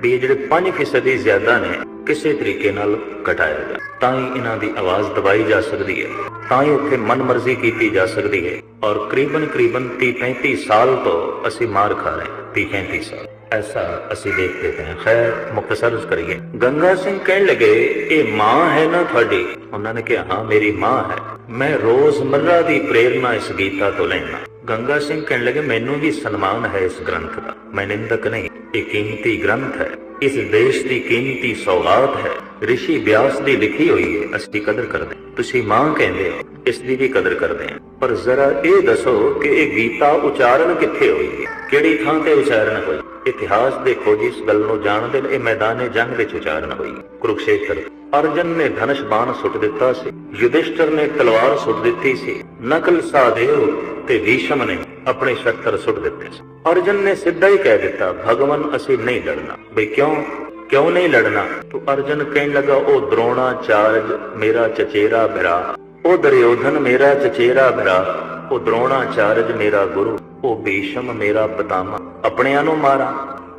ਵੀ ਇਹ ਜਿਹੜੇ 5% ਹੀ ਜ਼ਿਆਦਾ ਨੇ, ਕਿਸੇ ਤਰੀਕੇ ਨਾਲ ਘਟਾਇਆ ਜਾ ਤਾਂ ਹੀ ਇਹਨਾਂ ਦੀ ਆਵਾਜ਼ ਦਬਾਈ ਜਾ ਸਕਦੀ ਹੈ। ਤਾਂ ਹੀ ਉੱਥੇ ਮਨਮਰਜ਼ੀ ਕੀਤੀ ਜਾ ਸਕਦੀ ਹੈ। ਔਰ ਕਰੀਬਨ ਕਰੀਬਨ 30 35 ਸਾਲ ਤੋਂ ਅਸੀਂ ਮਾਰ ਖਾ ਰਹੇ 30 35 ਸਾਲ। ऐसा ਅਸੀਂ ਦੇਖਦੇ ਹਾਂ। ਖੈਰ ਮੁਖਤਸਰ ਕਰੀਏ। ਗੰਗਾ ਸਿੰਘ ਕਹਿਣ ਲੱਗੇ, ਇਹ ਮਾਂ ਹੈ ਨਾ ਤੁਹਾਡੀ? ਉਹਨਾਂ ਨੇ ਕਿਹਾ, ਹਾਂ, ਮੇਰੀ ਮਾਂ ਹੈ। ਮੈਂ ਰੋਜ਼ਮਰਰਾ ਦੀ ਪ੍ਰੇਰਣਾ ਇਸ ਗੀਤਾ ਤੋਂ ਲੈਣਾ ਗੰਗਾ ਸਿੰਘ ਕਹਿਣ ਲੱਗੇ, ਮੈਨੂੰ ਵੀ ਸਨਮਾਨ ਹੈ ਇਸ ਗ੍ਰੰਥ ਦਾ। ਮੈਂ ਨਿੰਦਕ ਨਹੀਂ। ਇਹ ਕੀਮਤੀ ਗ੍ਰੰਥ ਹੈ। ਇਸ ਦੇਸ਼ ਦੀ ਕੀਮਤੀ ਸੌਗਾਤ ਹੈ। ਰਿਸ਼ੀ ਵਿਆਸ ਦੀ ਲਿਖੀ ਹੋਈ ਹੈ, ਅਸੀਂ ਕਦਰ ਕਰਦੇ ਤੁਸੀਂ ਮਾਂ ਕਹਿੰਦੇ ਹੋ, ਇਸ ਦੀ ਵੀ ਕਦਰ ਕਰਦੇ ਹਾਂ। ਪਰ ਜ਼ਰਾ ਇਹ ਦੱਸੋ ਕਿ ਇਹ ਗੀਤਾ ਉਚਾਰਨ ਕਿੱਥੇ ਹੋਈ ਹੈ? ਕਿਹੜੀ ਥਾਂ ਤੇ ਉਚਾਰਨ ਹੋਈ? ਇਤਿਹਾਸ ਦੇ ਖੋਜੀ ਇਸ ਗੱਲ ਨੂੰ ਜਾਣਦੇ ਨੇ, ਇਹ ਮੈਦਾਨੇ ਜੰਗ ਵਿੱਚ ਉਚਾਰਨ ਹੋਈ। ਹੈ। ਕੁਰੂਕਸ਼ੇਤਰ, ਅਰਜਨ ਨੇ ਧਨਸ਼ ਬਾਣ ਸੁੱਟ ਦਿੱਤਾ ਸੀ। ਯੁਧਿਸ਼ਟਰ ਨੇ ਤਲਵਾਰ ਸੁੱਟ ਦਿੱਤੀ ਸੀ। ਨਕਲ ਸਾਦੇਵ ਤੇ ਭੀਸ਼ਮ ਨੇ ਆਪਣੇ ਸ਼ਸਤਰ ਸੁੱਟ ਦਿੱਤੇ ਸੀ ਅਰਜਨ ਨੇ ਸਿੱਧਾ ਹੀ ਕਹਿ ਦਿੱਤਾ, ਭਗਵਾਨ, ਅਸੀਂ ਨਹੀਂ ਲੜਨਾ। ਬਈ ਕਿਉਂ? ਕਿਉਂ ਨਹੀਂ ਲੜਨਾ? ਤੋ ਅਰਜਨ ਕਹਿਣ ਲੱਗਾ, ਉਹ ਦਰੋਣਾ, ਚਾਰਜ, ਮੇਰਾ ਚਚੇਰਾ ਭਰਾ। ਉਹ ਦਰਯੋਧਨ, ਮੇਰਾ ਚਚੇਰਾ ਭਰਾ। ਉਹ ਦਰੋਣਾ, ਚਾਰਜ, ਮੇਰਾ ਗੁਰੂ। ਉਹ ਬੇਸ਼ਮ, ਮੇਰਾ ਪਿਤਾਮਾ ਆਪਣਿਆਂ ਨੂੰ ਮਾਰਾਂ,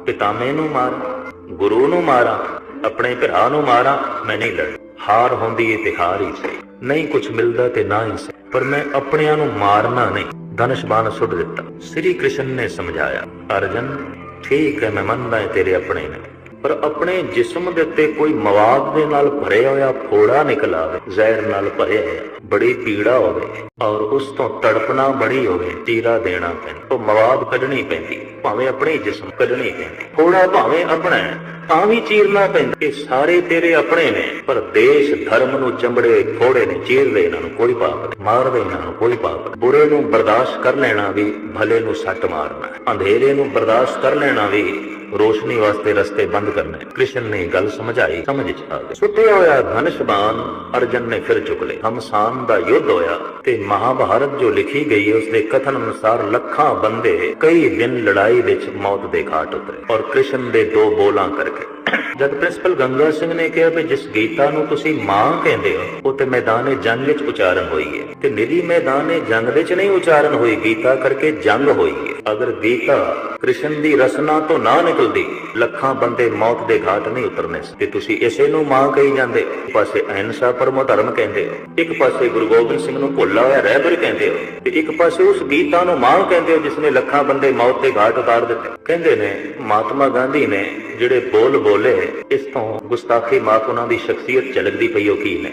ਪਿਤਾਮੇ ਨੂੰ ਮਾਰਾਂ, ਗੁਰੂ ਨੂੰ ਮਾਰਾਂ, ਆਪਣੇ ਭਰਾ ਨੂੰ ਮਾਰਾਂ, ਮੈਂ ਨਹੀਂ ਲੜ ਹਾਰ ਹੁੰਦੀ ਏ ਤੇ ਹਾਰ ਹੀ ਸਹੀ। ਨਹੀਂ ਕੁਝ ਮਿਲਦਾ ਤੇ ਨਾ ਹੀ ਸਹੀ। ਪਰ ਮੈਂ ਆਪਣਿਆਂ ਨੂੰ ਮਾਰਨਾ ਨਹੀਂ। ਧਨੁਸ਼ ਬਾਣ ਸੁੱਟ ਦਿੱਤਾ। ਸ੍ਰੀ ਕ੍ਰਿਸ਼ਨ ਨੇ ਸਮਝਾਇਆ, ਅਰਜਨ, ਠੀਕ ਹੈ, ਮੈਂ ਮੰਨਦਾ ਹਾਂ ਤੇਰੇ ਆਪਣੇ ਨੇ। ਪਰ ਆਪਣੇ ਜਿਸਮ ਦੇ ਉੱਤੇ ਕੋਈ ਮਵਾਦ ਦੇ ਨਾਲ ਭਰਿਆ ਹੋਇਆ ਫੋੜਾ ਨਿਕਲ ਆਵੇ, ਜ਼ਹਿਰ ਨਾਲ ਭਰਿਆ ਹੋਇਆ, ਬੜੀ ਪੀੜਾ ਹੋਵੇ ਔਰ ਉਸ ਤੋਂ ਤੜਪਣਾ ਬੜੀ ਹੋਵੇ, ਤੀਰਾ ਦੇਣਾ ਪੈਂਦਾ, ਉਹ ਮਵਾਦ ਕੱਢਣੀ ਪੈਂਦੀ, ਭਾਵੇਂ ਆਪਣੇ ਜਿਸਮ ਕੱਢਣੀ ਪੈਂਦੀ, ਫੋੜਾ ਭਾਵੇਂ ਆਪਣਾ ਤਾਂ ਵੀ ਚੀਰਨਾ ਪੈਂਦਾ, ਇਹ ਸਾਰੇ ਤੇਰੇ ਆਪਣੇ ਨੇ, ਪਰ ਦੇਸ਼ ਧਰਮ ਨੂੰ ਚੰਬੜੇ ਫੋੜੇ ਨੇ, ਚੀਰਦੇ ਇਹਨਾਂ ਨੂੰ ਕੋਈ ਪਾਪ ਨਹੀਂ, ਮਾਰਦੇ ਇਹਨਾਂ ਨੂੰ ਕੋਈ ਪਾਪ ਨਹੀਂ, ਬੁਰੇ ਨੂੰ ਬਰਦਾਸ਼ਤ ਕਰ ਲੈਣਾ ਵੀ, ਭਲੇ ਨੂੰ ਸੱਟ ਮਾਰਨਾ, ਅੰਧੇਰੇ ਨੂੰ ਬਰਦਾਸ਼ਤ ਕਰ ਲੈਣਾ ਵੀ ਰੋਸ਼ਨੀ ਵਾਸਤੇ ਰਸਤੇ ਬੰਦ ਕਰਨੇ। ਕ੍ਰਿਸ਼ਨ ਨੇ ਗੱਲ ਸਮਝਾਈ, ਸਮਝ ਚ ਆ ਗਈ। ਸੁੱਟਿਆ ਹੋਇਆ ਧਨੁਸ਼ ਅਰਜਨ ਨੇ ਫਿਰ ਚੁੱਕ ਲਿਆ। ਹਮਸਾਨ ਦਾ ਯੁੱਧ ਹੋਇਆ ਤੇ ਮਹਾਭਾਰਤ ਜੋ ਲਿਖੀ ਗਈ ਹੈ ਉਸ ਦੇ ਕਥਨ ਅਨੁਸਾਰ ਲੱਖਾਂ ਬੰਦੇ ਕਈ ਦਿਨ ਲੜਾਈ ਵਿੱਚ ਮੌਤ ਦੇ ਘਾਟ ਉਤਰੇ ਔਰ ਕ੍ਰਿਸ਼ਨ ਦੇ ਦੋ ਬੋਲਾਂ ਕਰਕੇ। ਜਦ ਪ੍ਰਿੰਸੀਪਲ ਗੰਗਾ ਸਿੰਘ ਨੇ ਕਿਹਾ ਵੀ ਜਿਸ ਗੀਤਾ ਨੂੰ ਤੁਸੀਂ ਮਾਂ ਕਹਿੰਦੇ ਹੋ, ਉਹ ਤੇ ਮੈਦਾਨੇ ਜੰਗ ਵਿੱਚ ਉਚਾਰਨ ਹੋਈ ਹੈ। ਤੇ ਨਿਰੀ ਮੈਦਾਨੇ ਜੰਗ ਵਿੱਚ ਨਹੀਂ ਉਚਾਰਨ ਹੋਈ, ਗੀਤਾ ਕਰਕੇ ਜੰਗ ਹੋਈ ਅਗਰ ਗੀਤਾ ਕ੍ਰਿਸ਼ਨ ਦੀ ਰਸਨਾ ਤੋਂ ਨਾ ਨਿਕਲਦੀ। ਲੱਖਾਂ ਬੰਦੇ ਮੌਤ ਦੇ ਘਾਟ ਨਹੀਂ ਉਤਰਨੇ ਤੇ ਤੁਸੀਂ ਇਸੇ ਨੂੰ ਮਾਂ ਕਹੀ ਜਾਂਦੇ ਇੱਕ ਪਾਸੇ ਅਹਿੰਸਾ ਪਰਮੋ ਧਰਮ ਕਹਿੰਦੇ ਹੋ। ਇੱਕ ਪਾਸੇ ਗੁਰੂ ਗੋਬਿੰਦ ਸਿੰਘ ਨੂੰ ਭੁੱਲਾ ਹੋਇਆ ਰਹਿਬਰ ਕਹਿੰਦੇ ਹੋ। ਤੇ ਇੱਕ ਪਾਸੇ ਉਸ ਗੀਤਾ ਨੂੰ ਮਾਂ ਕਹਿੰਦੇ ਹੋ ਜਿਸ ਨੇ ਲੱਖਾਂ ਬੰਦੇ ਮੌਤ ਦੇ ਘਾਟ ਉਤਾਰ ਦਿੱਤੇ। ਕਹਿੰਦੇ ਨੇ, ਮਹਾਤਮਾ ਗਾਂਧੀ ਨੇ ਜਿਹੜੇ ਬੋਲ ਬੋਲੇ, ਇਸ ਤੋਂ ਗੁਸਤਾਖੀ ਮਾਫ ਉਹਨਾਂ ਦੀ ਸ਼ਖਸੀਅਤ ਝਲਕਦੀ ਪਈ ਉਹ ਕੀ ਨੇ?